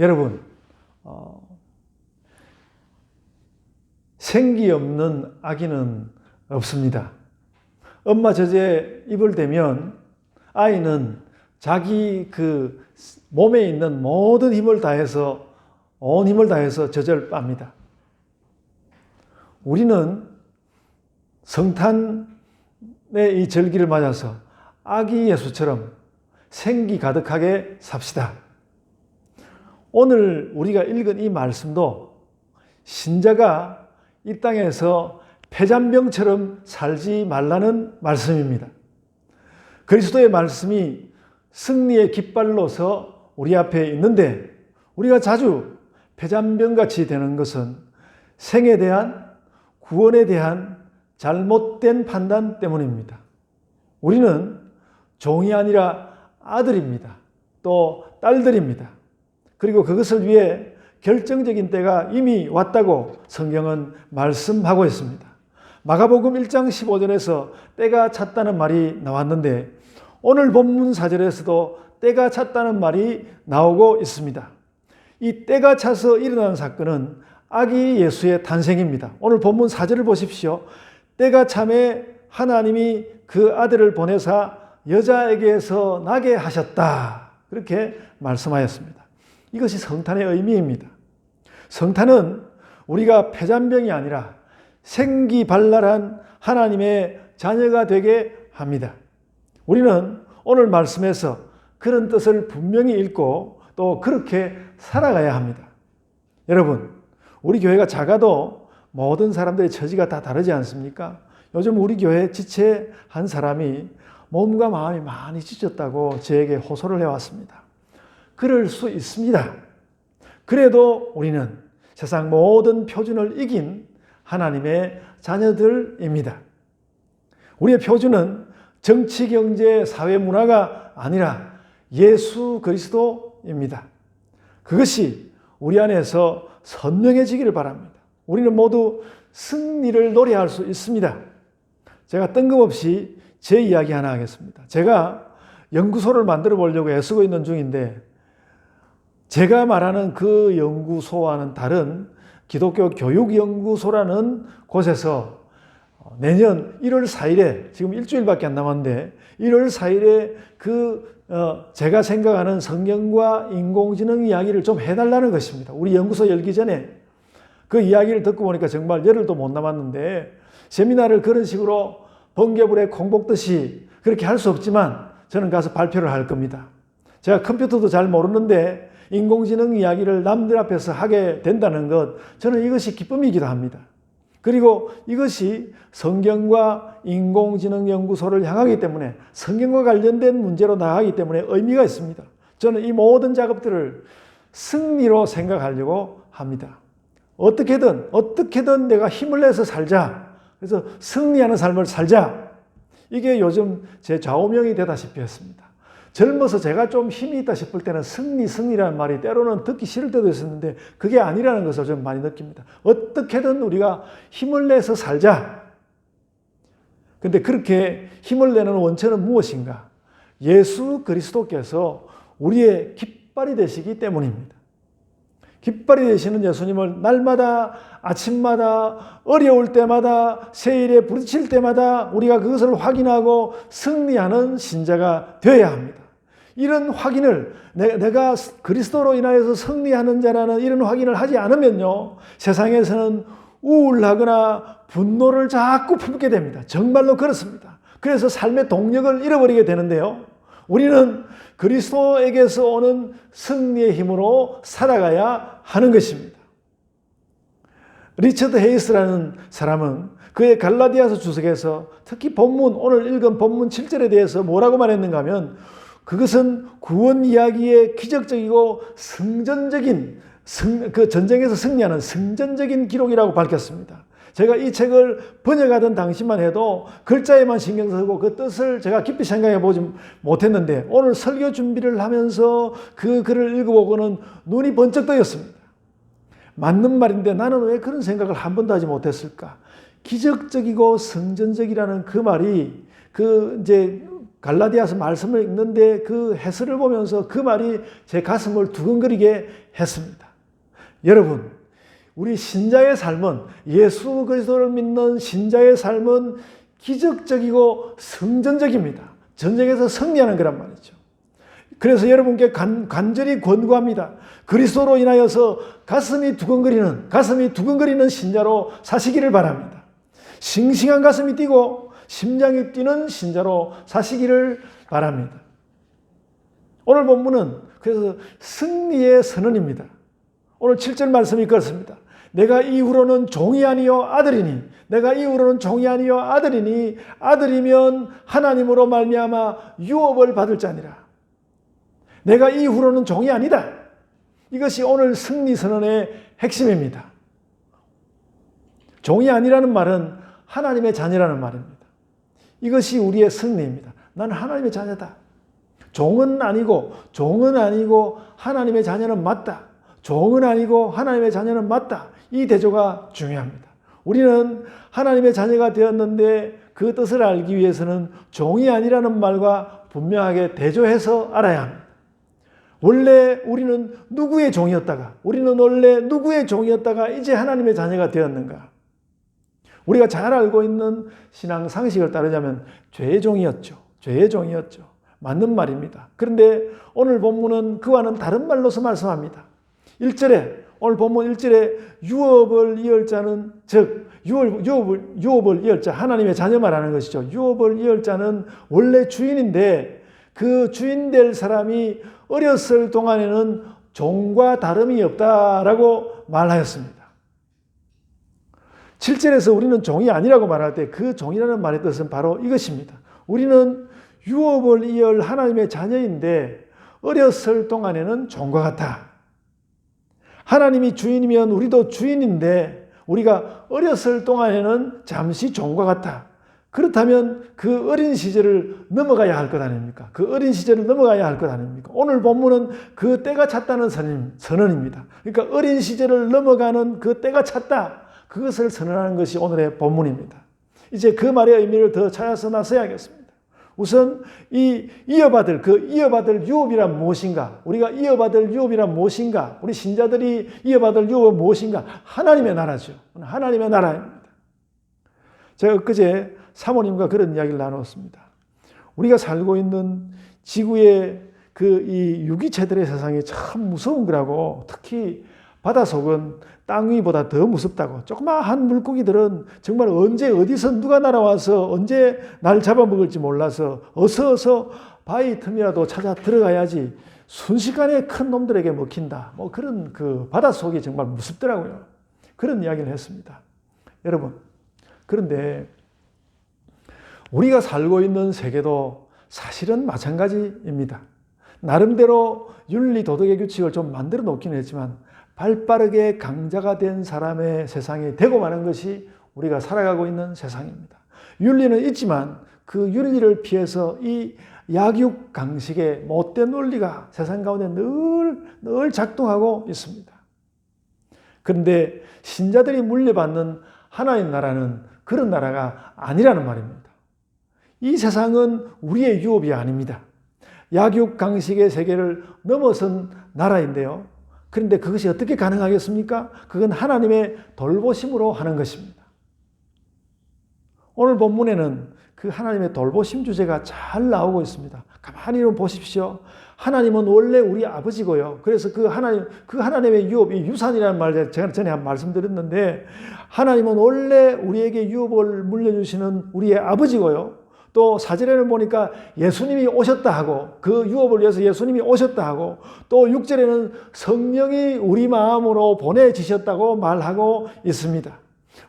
여러분, 어, 생기 없는 아기는 없습니다. 엄마 젖에 입을 대면 아이는 자기 그 몸에 있는 모든 힘을 다해서 온 힘을 다해서 젖을 빱니다. 우리는 성탄의 이 절기를 맞아서 아기 예수처럼 생기 가득하게 삽시다. 오늘 우리가 읽은 이 말씀도 신자가 이 땅에서 폐잔병처럼 살지 말라는 말씀입니다. 그리스도의 말씀이 승리의 깃발로서 우리 앞에 있는데 우리가 자주 폐잔병같이 되는 것은 생에 대한 구원에 대한 잘못된 판단 때문입니다. 우리는 종이 아니라 아들입니다. 또 딸들입니다. 그리고 그것을 위해 결정적인 때가 이미 왔다고 성경은 말씀하고 있습니다. 마가복음 1장 15절에서 때가 찼다는 말이 나왔는데 오늘 본문 4절에서도 때가 찼다는 말이 나오고 있습니다. 이 때가 차서 일어난 사건은 아기 예수의 탄생입니다. 오늘 본문 4절을 보십시오. 때가 참에 하나님이 그 아들을 보내사 여자에게서 나게 하셨다. 그렇게 말씀하였습니다. 이것이 성탄의 의미입니다. 성탄은 우리가 폐잔병이 아니라 생기발랄한 하나님의 자녀가 되게 합니다. 우리는 오늘 말씀에서 그런 뜻을 분명히 읽고 또 그렇게 살아가야 합니다. 여러분, 우리 교회가 작아도 모든 사람들의 처지가 다 다르지 않습니까? 요즘 우리 교회 지체 한 사람이 몸과 마음이 많이 지쳤다고 저에게 호소를 해왔습니다. 그럴 수 있습니다. 그래도 우리는 세상 모든 표준을 이긴 하나님의 자녀들입니다. 우리의 표준은 정치, 경제, 사회, 문화가 아니라 예수 그리스도입니다. 그것이 우리 안에서 선명해지기를 바랍니다. 우리는 모두 승리를 노래할 수 있습니다. 제가 뜬금없이 제 이야기 하나 하겠습니다. 제가 연구소를 만들어 보려고 애쓰고 있는 중인데 제가 말하는 그 연구소와는 다른 기독교 교육연구소라는 곳에서 내년 1월 4일에 지금 일주일밖에 안 남았는데 1월 4일에 그 어, 제가 생각하는 성경과 인공지능 이야기를 좀 해달라는 것입니다. 우리 연구소 열기 전에 그 이야기를 듣고 보니까 정말 열흘도 못 남았는데 세미나를 그런 식으로 번개불에 콩 볶듯이 그렇게 할 수 없지만 저는 가서 발표를 할 겁니다. 제가 컴퓨터도 잘 모르는데 인공지능 이야기를 남들 앞에서 하게 된다는 것, 저는 이것이 기쁨이기도 합니다. 그리고 이것이 성경과 인공지능 연구소를 향하기 때문에 성경과 관련된 문제로 나가기 때문에 의미가 있습니다. 저는 이 모든 작업들을 승리로 생각하려고 합니다. 어떻게든, 어떻게든 내가 힘을 내서 살자. 그래서 승리하는 삶을 살자. 이게 요즘 제 좌우명이 되다시피 했습니다. 젊어서 제가 좀 힘이 있다 싶을 때는 승리, 승리라는 말이 때로는 듣기 싫을 때도 있었는데 그게 아니라는 것을 좀 많이 느낍니다. 어떻게든 우리가 힘을 내서 살자. 근데 그렇게 힘을 내는 원천은 무엇인가? 예수 그리스도께서 우리의 깃발이 되시기 때문입니다. 깃발이 되시는 예수님을 날마다 아침마다 어려울 때마다 세일에 부딪힐 때마다 우리가 그것을 확인하고 승리하는 신자가 되어야 합니다. 이런 확인을 내가 그리스도로 인하여서 승리하는 자라는 이런 확인을 하지 않으면요. 세상에서는 우울하거나 분노를 자꾸 품게 됩니다. 정말로 그렇습니다. 그래서 삶의 동력을 잃어버리게 되는데요. 우리는 그리스도에게서 오는 승리의 힘으로 살아가야 하는 것입니다. 리처드 헤이스라는 사람은 그의 갈라디아서 주석에서 특히 본문 오늘 읽은 본문 7절에 대해서 뭐라고 말했는가 하면 그것은 구원 이야기의 기적적이고 승전적인 승, 그 전쟁에서 승리하는 승전적인 기록이라고 밝혔습니다. 제가 이 책을 번역하던 당시만 해도 글자에만 신경 쓰고 그 뜻을 제가 깊이 생각해 보지 못했는데 오늘 설교 준비를 하면서 그 글을 읽어보고는 눈이 번쩍 뜨였습니다. 맞는 말인데 나는 왜 그런 생각을 한 번도 하지 못했을까? 기적적이고 성전적이라는 그 말이 그 이제 갈라디아서 말씀을 읽는데 그 해설을 보면서 그 말이 제 가슴을 두근거리게 했습니다. 여러분, 우리 신자의 삶은 예수 그리스도를 믿는 신자의 삶은 기적적이고 성전적입니다. 전쟁에서 승리하는 거란 말이죠. 그래서 여러분께 간, 간절히 권고합니다. 그리스도로 인하여서 가슴이 두근거리는 가슴이 두근거리는 신자로 사시기를 바랍니다. 싱싱한 가슴이 뛰고 심장이 뛰는 신자로 사시기를 바랍니다. 오늘 본문은 그래서 승리의 선언입니다. 오늘 7절 말씀이 그렇습니다. 내가 이후로는 종이 아니요 아들이니 내가 이후로는 종이 아니요 아들이니 아들이면 하나님으로 말미암아 유업을 받을 자니라. 내가 이후로는 종이 아니다. 이것이 오늘 승리 선언의 핵심입니다. 종이 아니라는 말은 하나님의 자녀라는 말입니다. 이것이 우리의 승리입니다. 나는 하나님의 자녀다. 종은 아니고 종은 아니고 하나님의 자녀는 맞다. 종은 아니고 하나님의 자녀는 맞다. 이 대조가 중요합니다. 우리는 하나님의 자녀가 되었는데 그 뜻을 알기 위해서는 종이 아니라는 말과 분명하게 대조해서 알아야 합니다. 원래 우리는 누구의 종이었다가, 우리는 원래 누구의 종이었다가 이제 하나님의 자녀가 되었는가? 우리가 잘 알고 있는 신앙 상식을 따르자면 죄의 종이었죠. 죄의 종이었죠. 맞는 말입니다. 그런데 오늘 본문은 그와는 다른 말로서 말씀합니다. 1절에 오늘 본문 1절에 유업을 이을 자는 즉 유업, 유업을, 유업을 이을 자 하나님의 자녀 말하는 것이죠. 유업을 이을 자는 원래 주인인데 그 주인 될 사람이 어렸을 동안에는 종과 다름이 없다라고 말하였습니다. 7절에서 우리는 종이 아니라고 말할 때 그 종이라는 말의 뜻은 바로 이것입니다. 우리는 유업을 이을 하나님의 자녀인데 어렸을 동안에는 종과 같다. 하나님이 주인이면 우리도 주인인데 우리가 어렸을 동안에는 잠시 종과 같아. 그렇다면 그 어린 시절을 넘어가야 할 것 아닙니까? 그 어린 시절을 넘어가야 할 것 아닙니까? 오늘 본문은 그 때가 찼다는 선언 입니다. 그러니까 어린 시절을 넘어가는 그 때가 찼다. 그것을 선언하는 것이 오늘의 본문입니다. 이제 그 말의 의미를 더 찾아서 나서야겠습니다. 우선 이 이어받을 그 이어받을 유업이란 무엇인가? 우리가 이어받을 유업이란 무엇인가? 우리 신자들이 이어받을 유업은 무엇인가? 하나님의 나라죠. 하나님의 나라입니다. 제가 엊그제 사모님과 그런 이야기를 나눴습니다. 우리가 살고 있는 지구의 그 이 유기체들의 세상이 참 무서운 거라고 특히 바다 속은 땅 위보다 더 무섭다고. 조그마한 물고기들은 정말 언제 어디서 누가 날아와서 언제 날 잡아먹을지 몰라서 어서 어서 바위 틈이라도 찾아 들어가야지 순식간에 큰 놈들에게 먹힌다. 뭐 그런 그 바닷속이 정말 무섭더라고요. 그런 이야기를 했습니다. 여러분, 그런데 우리가 살고 있는 세계도 사실은 마찬가지입니다. 나름대로 윤리 도덕의 규칙을 좀 만들어 놓기는 했지만 발빠르게 강자가 된 사람의 세상이 되고 마는 것이 우리가 살아가고 있는 세상입니다. 윤리는 있지만 그 윤리를 피해서 이 약육 강식의 못된 논리가 세상 가운데 늘, 늘 작동하고 있습니다. 그런데 신자들이 물려받는 하나님 나라는 그런 나라가 아니라는 말입니다. 이 세상은 우리의 유업이 아닙니다. 약육 강식의 세계를 넘어선 나라인데요. 그런데 그것이 어떻게 가능하겠습니까? 그건 하나님의 돌보심으로 하는 것입니다. 오늘 본문에는 그 하나님의 돌보심 주제가 잘 나오고 있습니다. 가만히 보십시오. 하나님은 원래 우리 아버지고요. 그래서 그 하나님, 그 하나님의 유업, 이 유산이라는 말 제가 전에 한 말씀드렸는데, 하나님은 원래 우리에게 유업을 물려주시는 우리의 아버지고요. 또 사절에는 보니까 예수님이 오셨다 하고 그 유업을 위해서 예수님이 오셨다 하고 또 6절에는 성령이 우리 마음으로 보내지셨다고 말하고 있습니다.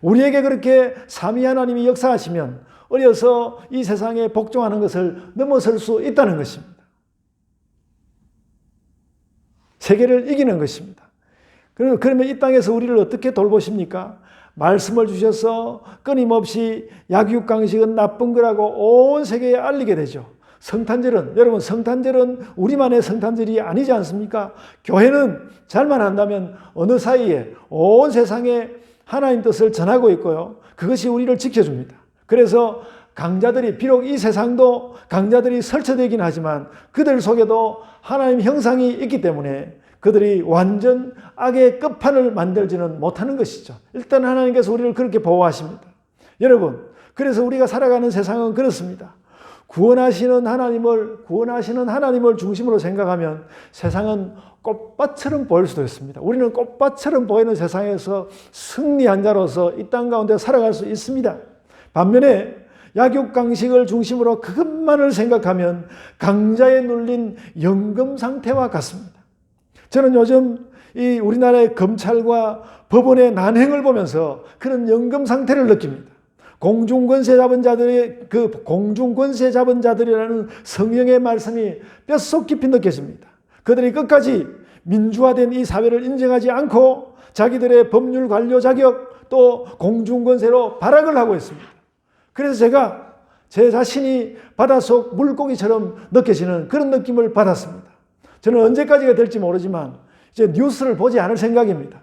우리에게 그렇게 삼위 하나님이 역사하시면 어려서 이 세상에 복종하는 것을 넘어설 수 있다는 것입니다. 세계를 이기는 것입니다. 그러면 이 땅에서 우리를 어떻게 돌보십니까? 말씀을 주셔서 끊임없이 약육강식은 나쁜 거라고 온 세계에 알리게 되죠. 성탄절은 여러분 성탄절은 우리만의 성탄절이 아니지 않습니까? 교회는 잘만 한다면 어느 사이에 온 세상에 하나님 뜻을 전하고 있고요. 그것이 우리를 지켜줍니다. 그래서 강자들이 비록 이 세상도 강자들이 설치되긴 하지만 그들 속에도 하나님 형상이 있기 때문에 그들이 완전 악의 끝판을 만들지는 못하는 것이죠. 일단 하나님께서 우리를 그렇게 보호하십니다. 여러분, 그래서 우리가 살아가는 세상은 그렇습니다. 구원하시는 하나님을 구원하시는 하나님을 중심으로 생각하면 세상은 꽃밭처럼 보일 수도 있습니다. 우리는 꽃밭처럼 보이는 세상에서 승리한 자로서 이 땅 가운데 살아갈 수 있습니다. 반면에 약육강식을 중심으로 그것만을 생각하면 강자에 눌린 연금 상태와 같습니다. 저는 요즘 이 우리나라의 검찰과 법원의 난행을 보면서 그런 연금 상태를 느낍니다. 공중권세 잡은 자들의 그 공중권세 잡은 자들이라는 성령의 말씀이 뼛속 깊이 느껴집니다. 그들이 끝까지 민주화된 이 사회를 인정하지 않고 자기들의 법률 관료 자격 또 공중권세로 발악을 하고 있습니다. 그래서 제가 제 자신이 바닷속 물고기처럼 느껴지는 그런 느낌을 받았습니다. 저는 언제까지가 될지 모르지만 이제 뉴스를 보지 않을 생각입니다.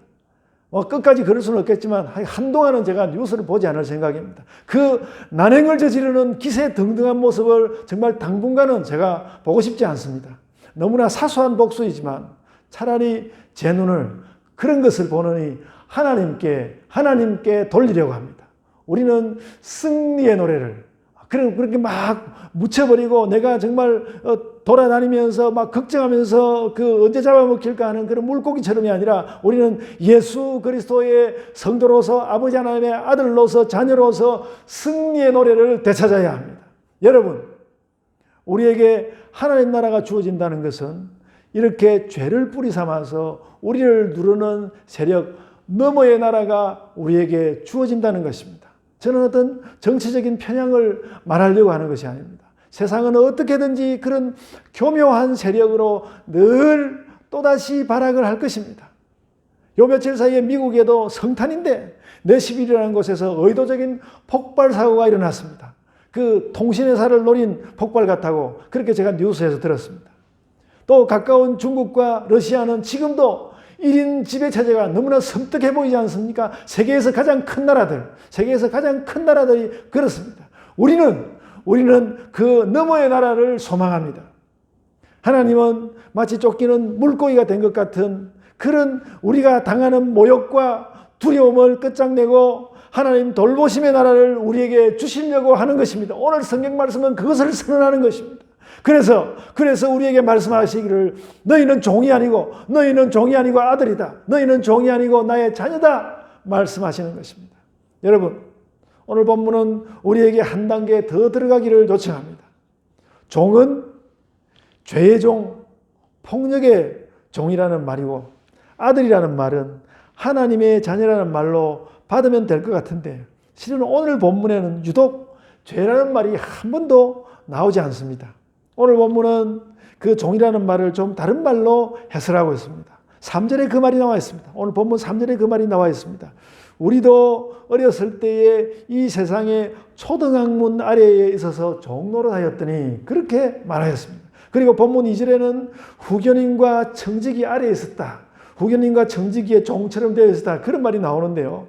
뭐 끝까지 그럴 수는 없겠지만 한동안은 제가 뉴스를 보지 않을 생각입니다. 그 난행을 저지르는 기세 등등한 모습을 정말 당분간은 제가 보고 싶지 않습니다. 너무나 사소한 복수이지만 차라리 제 눈을 그런 것을 보느니 하나님께 하나님께 돌리려고 합니다. 우리는 승리의 노래를 그렇게 막 묻혀버리고 내가 정말 어, 돌아다니면서 막 걱정하면서 그 언제 잡아먹힐까 하는 그런 물고기처럼이 아니라 우리는 예수 그리스도의 성도로서 아버지 하나님의 아들로서 자녀로서 승리의 노래를 되찾아야 합니다. 여러분, 우리에게 하나님 나라가 주어진다는 것은 이렇게 죄를 뿌리 삼아서 우리를 누르는 세력 너머의 나라가 우리에게 주어진다는 것입니다. 저는 어떤 정치적인 편향을 말하려고 하는 것이 아닙니다. 세상은 어떻게든지 그런 교묘한 세력으로 늘 또다시 발악을 할 것입니다. 요 며칠 사이에 미국에도 성탄인데 내시빌이라는 곳에서 의도적인 폭발 사고가 일어났습니다. 그 통신회사를 노린 폭발 같다고 그렇게 제가 뉴스에서 들었습니다. 또 가까운 중국과 러시아는 지금도 1인 지배체제가 너무나 섬뜩해 보이지 않습니까? 세계에서 가장 큰 나라들, 세계에서 가장 큰 나라들이 그렇습니다. 우리는, 우리는 그 너머의 나라를 소망합니다. 하나님은 마치 쫓기는 물고기가 된 것 같은 그런 우리가 당하는 모욕과 두려움을 끝장내고 하나님 돌보심의 나라를 우리에게 주시려고 하는 것입니다. 오늘 성경 말씀은 그것을 선언하는 것입니다. 그래서 그래서 우리에게 말씀하시기를 너희는 종이 아니고 너희는 종이 아니고 아들이다. 너희는 종이 아니고 나의 자녀다. 말씀하시는 것입니다. 여러분, 오늘 본문은 우리에게 한 단계 더 들어가기를 요청합니다. 종은 죄의 종, 폭력의 종이라는 말이고 아들이라는 말은 하나님의 자녀라는 말로 받으면 될 것 같은데 실은 오늘 본문에는 유독 죄라는 말이 한 번도 나오지 않습니다. 오늘 본문은 그 종이라는 말을 좀 다른 말로 해설하고 있습니다. 3절에 그 말이 나와 있습니다. 오늘 본문 3절에 그 말이 나와 있습니다. 우리도 어렸을 때에 이 세상의 초등학문 아래에 있어서 종로를 하였더니 그렇게 말하였습니다. 그리고 본문 2절에는 후견인과 청지기 아래에 있었다. 후견인과 청지기의 종처럼 되어 있었다. 그런 말이 나오는데요.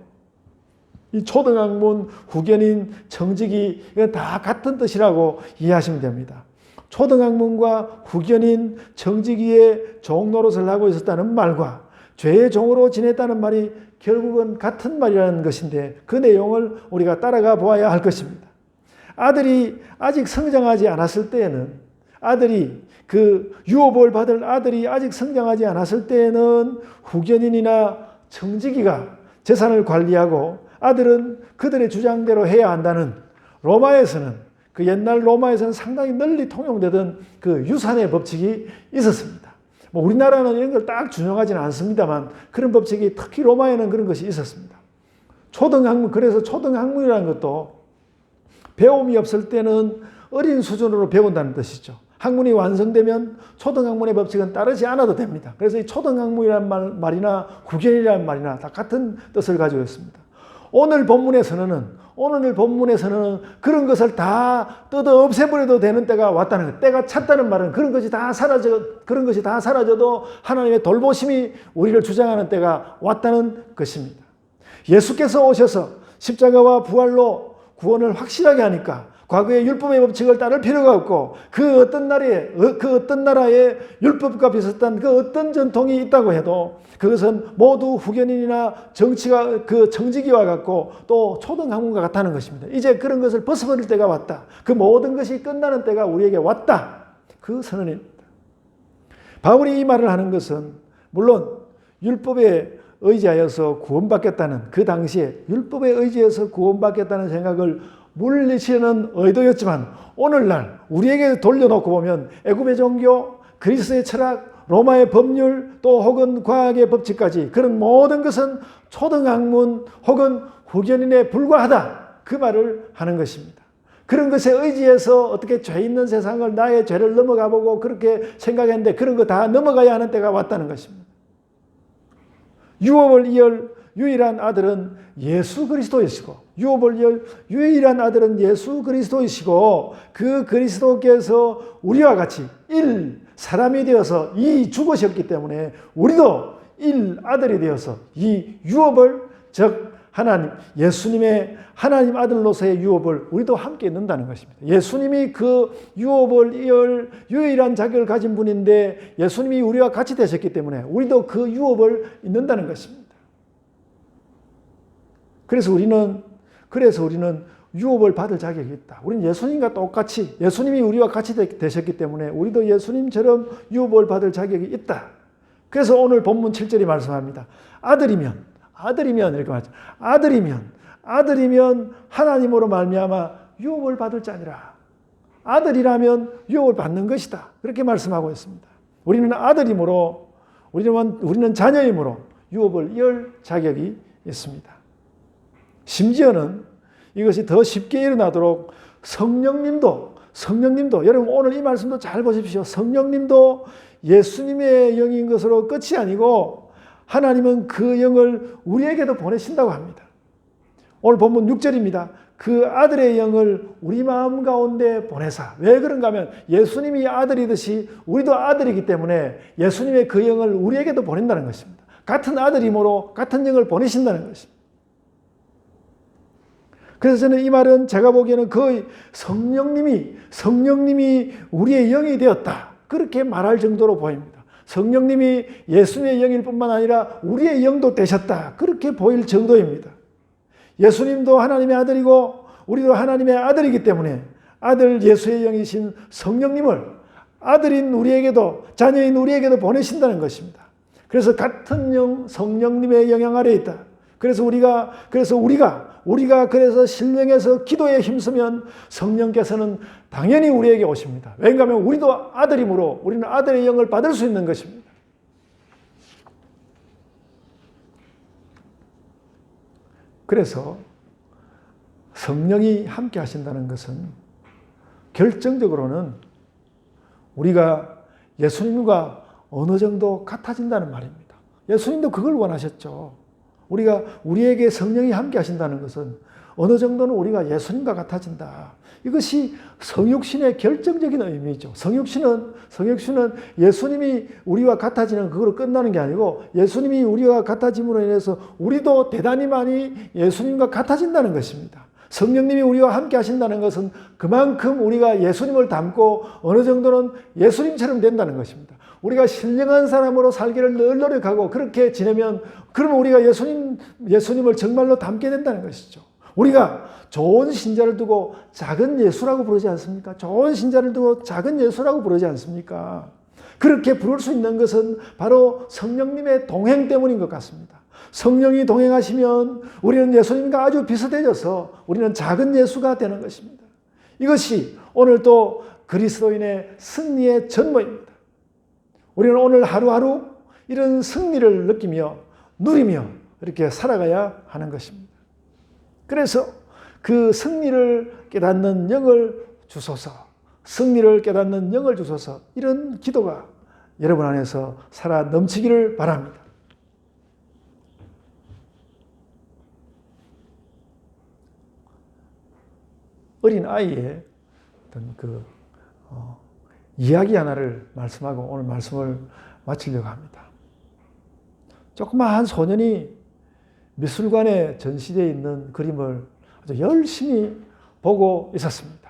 이 초등학문, 후견인, 청지기 이건 다 같은 뜻이라고 이해하시면 됩니다. 초등학문과 후견인 정직이의 종 노릇을 하고 있었다는 말과 죄의 종으로 지냈다는 말이 결국은 같은 말이라는 것인데 그 내용을 우리가 따라가 보아야 할 것입니다. 아들이 아직 성장하지 않았을 때에는 아들이 그 유업을 받을 아들이 아직 성장하지 않았을 때에는 후견인이나 청지기가 재산을 관리하고 아들은 그들의 주장대로 해야 한다는 로마에서는 그 옛날 로마에서는 상당히 널리 통용되던 그 유산의 법칙이 있었습니다. 뭐 우리나라는 이런 걸 딱 준용하지는 않습니다만 그런 법칙이 특히 로마에는 그런 것이 있었습니다. 초등학문, 그래서 초등학문이라는 것도 배움이 없을 때는 어린 수준으로 배운다는 뜻이죠. 학문이 완성되면 초등학문의 법칙은 따르지 않아도 됩니다. 그래서 이 초등학문이란 말, 말이나 국연이라는 말이나 다 같은 뜻을 가지고 있습니다. 오늘 본문에서는 오늘 본문에서는 그런 것을 다 뜯어 없애버려도 되는 때가 왔다는 것. 때가 찼다는 말은 그런 것이 다 사라져, 그런 것이 다 사라져도 하나님의 돌보심이 우리를 주장하는 때가 왔다는 것입니다. 예수께서 오셔서 십자가와 부활로 구원을 확실하게 하니까 과거의 율법의 법칙을 따를 필요가 없고 그 어떤 나라에 어, 그 어떤 나라의 율법과 비슷한 그 어떤 전통이 있다고 해도 그것은 모두 후견인이나 정치가 그 정치기와 같고 또 초등학문과 같다는 것입니다. 이제 그런 것을 벗어버릴 때가 왔다. 그 모든 것이 끝나는 때가 우리에게 왔다. 그 선언입니다. 바울이 이 말을 하는 것은 물론 율법에 의지하여서 구원받겠다는 그 당시에 율법에 의지해서 구원받겠다는 생각을 물리치는 의도였지만 오늘날 우리에게 돌려놓고 보면 애굽의 종교, 그리스의 철학, 로마의 법률 또 혹은 과학의 법칙까지 그런 모든 것은 초등학문 혹은 후견인에 불과하다 그 말을 하는 것입니다. 그런 것에 의지해서 어떻게 죄 있는 세상을 나의 죄를 넘어가 보고 그렇게 생각했는데 그런 거 다 넘어가야 하는 때가 왔다는 것입니다. 유업을 이을 유일한 아들은 예수 그리스도이시고 유업을 이을 유일한 아들은 예수 그리스도이시고 그 그리스도께서 우리와 같이 일 사람이 되어서 이 죽으셨기 때문에 우리도 일 아들이 되어서 이 유업을 즉 하나님 예수님의 하나님 아들로서의 유업을 우리도 함께 넣는다는 것입니다. 예수님이 그 유업을 이을 유일한 자격을 가진 분인데 예수님이 우리와 같이 되셨기 때문에 우리도 그 유업을 넣는다는 것입니다. 그래서 우리는 그래서 우리는 유업을 받을 자격이 있다. 우리는 예수님과 똑같이 예수님이 우리와 같이 되셨기 때문에 우리도 예수님처럼 유업을 받을 자격이 있다. 그래서 오늘 본문 7절이 말씀합니다. 아들이면 아들이면 이렇게 말하죠. 아들이면 아들이면 하나님으로 말미암아 유업을 받을 자니라. 아들이라면 유업을 받는 것이다. 그렇게 말씀하고 있습니다. 우리는 아들이므로 우리는 우리는 자녀이므로 유업을 이을 자격이 있습니다. 심지어는 이것이 더 쉽게 일어나도록 성령님도 성령님도 여러분 오늘 이 말씀도 잘 보십시오. 성령님도 예수님의 영인 것으로 끝이 아니고 하나님은 그 영을 우리에게도 보내신다고 합니다. 오늘 본문 6절입니다. 그 아들의 영을 우리 마음 가운데 보내사. 왜 그런가 하면 예수님이 아들이듯이 우리도 아들이기 때문에 예수님의 그 영을 우리에게도 보낸다는 것입니다. 같은 아들이므로 같은 영을 보내신다는 것입니다. 그래서 저는 이 말은 제가 보기에는 거의 성령님이, 성령님이 우리의 영이 되었다. 그렇게 말할 정도로 보입니다. 성령님이 예수님의 영일 뿐만 아니라 우리의 영도 되셨다. 그렇게 보일 정도입니다. 예수님도 하나님의 아들이고 우리도 하나님의 아들이기 때문에 아들 예수의 영이신 성령님을 아들인 우리에게도 자녀인 우리에게도 보내신다는 것입니다. 그래서 같은 영 성령님의 영향 아래 있다. 그래서 우리가 그래서 우리가 우리가 그래서 신령해서 기도에 힘쓰면 성령께서는 당연히 우리에게 오십니다. 왜냐하면 우리도 아들이므로 우리는 아들의 영을 받을 수 있는 것입니다. 그래서 성령이 함께 하신다는 것은 결정적으로는 우리가 예수님과 어느 정도 같아진다는 말입니다. 예수님도 그걸 원하셨죠. 우리가 우리에게 성령이 함께 하신다는 것은 어느 정도는 우리가 예수님과 같아진다. 이것이 성육신의 결정적인 의미죠. 성육신은 성육신은 예수님이 우리와 같아지는 그거로 끝나는 게 아니고 예수님이 우리와 같아짐으로 인해서 우리도 대단히 많이 예수님과 같아진다는 것입니다. 성령님이 우리와 함께 하신다는 것은 그만큼 우리가 예수님을 닮고 어느 정도는 예수님처럼 된다는 것입니다. 우리가 신령한 사람으로 살기를 늘 노력하고 그렇게 지내면 그러면 우리가 예수님, 예수님을 정말로 닮게 된다는 것이죠. 우리가 좋은 신자를 두고 작은 예수라고 부르지 않습니까? 좋은 신자를 두고 작은 예수라고 부르지 않습니까? 그렇게 부를 수 있는 것은 바로 성령님의 동행 때문인 것 같습니다. 성령이 동행하시면 우리는 예수님과 아주 비슷해져서 우리는 작은 예수가 되는 것입니다. 이것이 오늘 또 그리스도인의 승리의 전모입니다. 우리는 오늘 하루하루 이런 승리를 느끼며 누리며 이렇게 살아가야 하는 것입니다. 그래서 그 승리를 깨닫는 영을 주소서, 승리를 깨닫는 영을 주소서, 이런 기도가 여러분 안에서 살아 넘치기를 바랍니다. 어린 아이의 어떤 그 어, 이야기 하나를 말씀하고 오늘 말씀을 마치려고 합니다. 조그마한 소년이 미술관에 전시되어 있는 그림을 아주 열심히 보고 있었습니다.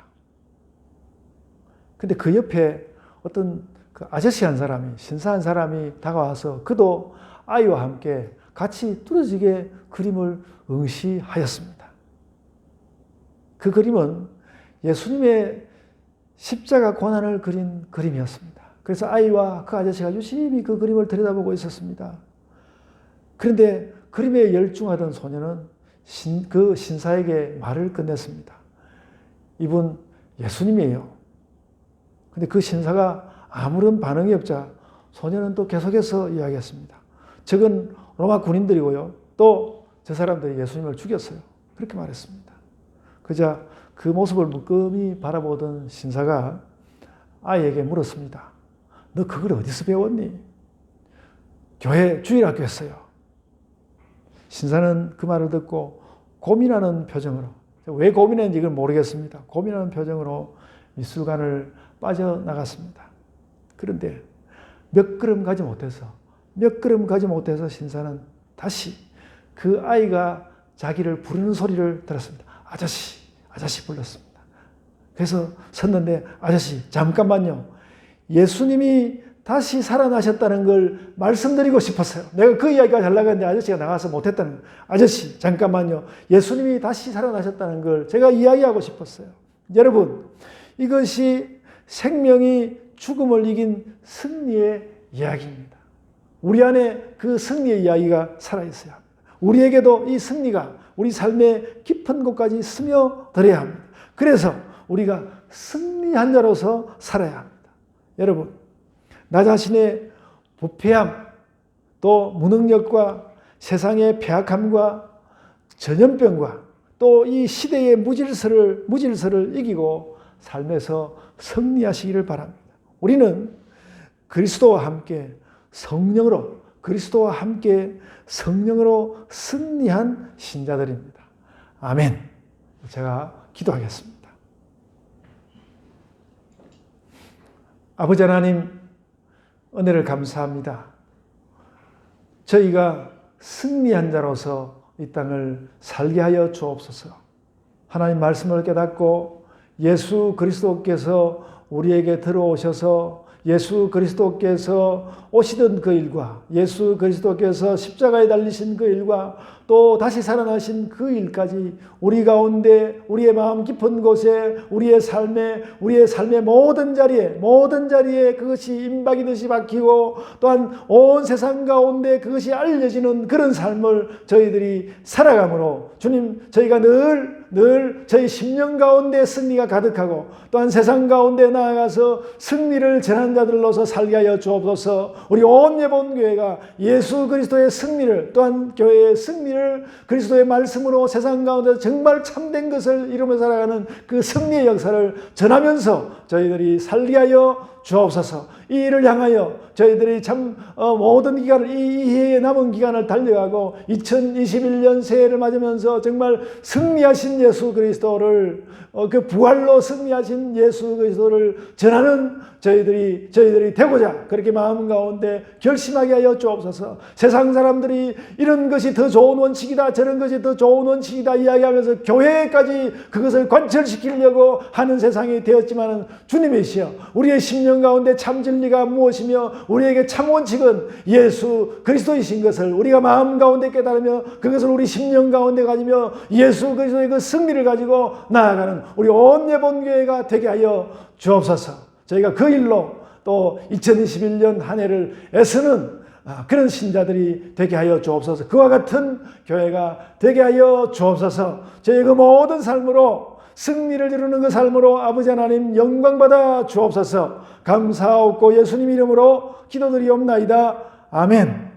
근데 그 옆에 어떤 그 아저씨 한 사람이, 신사 한 사람이 다가와서 그도 아이와 함께 같이 뚫어지게 그림을 응시하였습니다. 그 그림은 예수님의 십자가 고난을 그린 그림이었습니다. 그래서 아이와 그 아저씨가 유심히 그 그림을 들여다보고 있었습니다. 그런데 그림에 열중하던 소녀는 신, 그 신사에게 말을 끝냈습니다. 이분 예수님이에요. 근데 그 신사가 아무런 반응이 없자 소녀는 또 계속해서 이야기했습니다. 적은 로마 군인들이고요. 또 저 사람들이 예수님을 죽였어요. 그렇게 말했습니다. 그자 그 모습을 물끄미 바라보던 신사가 아이에게 물었습니다. 너 그걸 어디서 배웠니? 교회 주일학교였어요. 신사는 그 말을 듣고 고민하는 표정으로 왜 고민했는지 이걸 모르겠습니다. 고민하는 표정으로 미술관을 빠져나갔습니다. 그런데 몇 걸음 가지 못해서 몇 걸음 가지 못해서 신사는 다시 그 아이가 자기를 부르는 소리를 들었습니다. 아저씨, 아저씨 불렀습니다. 그래서 섰는데 아저씨 잠깐만요. 예수님이 다시 살아나셨다는 걸 말씀드리고 싶었어요. 내가 그 이야기가 잘 나갔는데 아저씨가 나가서 못했다는 거예요. 아저씨 잠깐만요. 예수님이 다시 살아나셨다는 걸 제가 이야기하고 싶었어요. 여러분 이것이 생명이 죽음을 이긴 승리의 이야기입니다. 우리 안에 그 승리의 이야기가 살아있어야 합니다. 우리에게도 이 승리가 우리 삶의 깊은 곳까지 스며들어야 합니다. 그래서 우리가 승리한 자로서 살아야 합니다. 여러분, 나 자신의 부패함, 또 무능력과 세상의 폐악함과 전염병과 또 이 시대의 무질서를, 무질서를 이기고 삶에서 승리하시기를 바랍니다. 우리는 그리스도와 함께 성령으로 그리스도와 함께 성령으로 승리한 신자들입니다. 아멘. 제가 기도하겠습니다. 아버지 하나님, 은혜를 감사합니다. 저희가 승리한 자로서 이 땅을 살게 하여 주옵소서. 하나님 말씀을 깨닫고 예수 그리스도께서 우리에게 들어오셔서 예수 그리스도께서 오시던 그 일과 예수 그리스도께서 십자가에 달리신 그 일과 또 다시 살아나신 그 일까지 우리 가운데 우리의 마음 깊은 곳에 우리의 삶에 우리의 삶의 모든 자리에 모든 자리에 그것이 임박이듯이 박히고 또한 온 세상 가운데 그것이 알려지는 그런 삶을 저희들이 살아감으로 주님 저희가 늘늘 저희 10년 가운데 승리가 가득하고 또한 세상 가운데 나아가서 승리를 전한 자들로서 살게 하여 주옵소서. 우리 온 예본 교회가 예수 그리스도의 승리를 또한 교회의 승리를 그리스도의 말씀으로 세상 가운데 정말 참된 것을 이루며 살아가는 그 승리의 역사를 전하면서 저희들이 살게 하여 주옵소서. 이 일을 향하여 저희들이 참 어, 모든 기간을 이 해의 남은 기간을 달려가고 2021년 새해를 맞으면서 정말 승리하신 예수 그리스도를 어, 그 부활로 승리하신 예수 그리스도를 전하는 저희들이 저희들이 되고자 그렇게 마음 가운데 결심하게 하여 주옵소서. 세상 사람들이 이런 것이 더 좋은 원칙이다, 저런 것이 더 좋은 원칙이다 이야기하면서 교회까지 그것을 관철시키려고 하는 세상이 되었지만은 주님이시여 우리의 심령 가운데 참 진리가 무엇이며 우리에게 참 원칙은 예수 그리스도이신 것을 우리가 마음 가운데 깨달으며 그것을 우리 심령 가운데 가지며 예수 그리스도의 그 승리를 가지고 나아가는 우리 온 예본교회가 되게 하여 주옵소서. 저희가 그 일로 또 2021년 한 해를 애쓰는 아, 그런 신자들이 되게 하여 주옵소서. 그와 같은 교회가 되게 하여 주옵소서. 저희 그 모든 삶으로 승리를 이루는 그 삶으로 아버지 하나님 영광 받아 주옵소서. 감사하옵고 예수님 이름으로 기도드리옵나이다. 아멘.